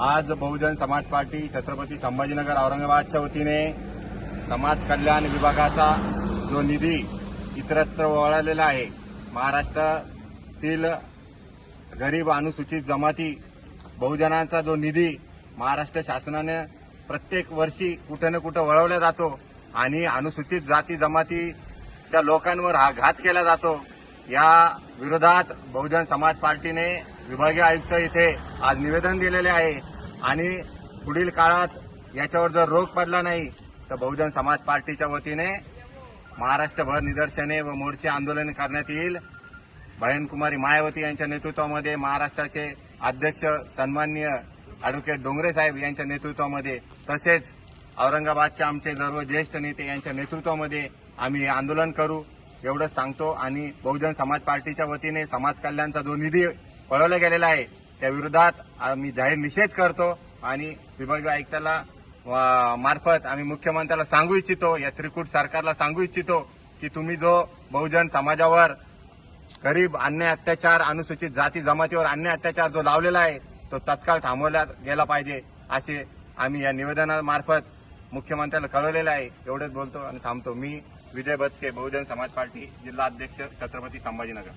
आज बहुजन समाज पार्टी छत्रपती संभाजीनगर औरंगाबादच्या वतीने समाज कल्याण विभागाचा जो निधी इतरत्र वळलेला आहे महाराष्ट्रातील गरीब अनुसूचित जमाती बहुजनांचा जो निधी महाराष्ट्र शासनाने प्रत्येक वर्षी कुठं ना कुठं वळवला जातो आणि अनुसूचित जाती जमातीच्या लोकांवर हा घात केला जातो. या विरोधात बहुजन समाज पार्टीने विभागीय आयुक्त इथे आज निवेदन दिलेले आहे. आणि पुढील काळात याच्यावर जर रोख पडला नाही तर बहुजन समाज पार्टीच्या वतीने महाराष्ट्रभर निदर्शने व मोर्चे आंदोलन करण्यात येईल. बयनकुमारी मायावती यांच्या नेतृत्वामध्ये महाराष्ट्राचे अध्यक्ष सन्माननीय ॲडव्होकेट डोंगरे साहेब यांच्या नेतृत्वामध्ये तसेच औरंगाबादचे आमचे सर्व ज्येष्ठ नेते यांच्या नेतृत्वामध्ये आम्ही हे आंदोलन करू. एवढंच सांगतो आणि बहुजन समाज पार्टीच्या वतीने समाज कल्याणचा जो निधी पळवला गेलेला आहे त्या विरोधात आम्ही जाहीर निषेध करतो आणि विभागीय आयुक्ताला मार्फत आम्ही मुख्यमंत्र्याला सांगू इच्छितो या त्रिकूट सरकारला सांगू इच्छितो की तुम्ही जो बहुजन समाजावर गरीब अन्याय अत्याचार अनुसूचित जाती जमातीवर अन्याय अत्याचार जो लावलेला आहे तो तत्काळ थांबवला गेला पाहिजे असे आम्ही या निवेदनामार्फत मुख्यमंत्र्याला कळवलेलं आहे. एवढंच बोलतो आणि थांबतो. मी विजय बचके बहुजन समाज पार्टी जिल्हा अध्यक्ष छत्रपती संभाजीनगर.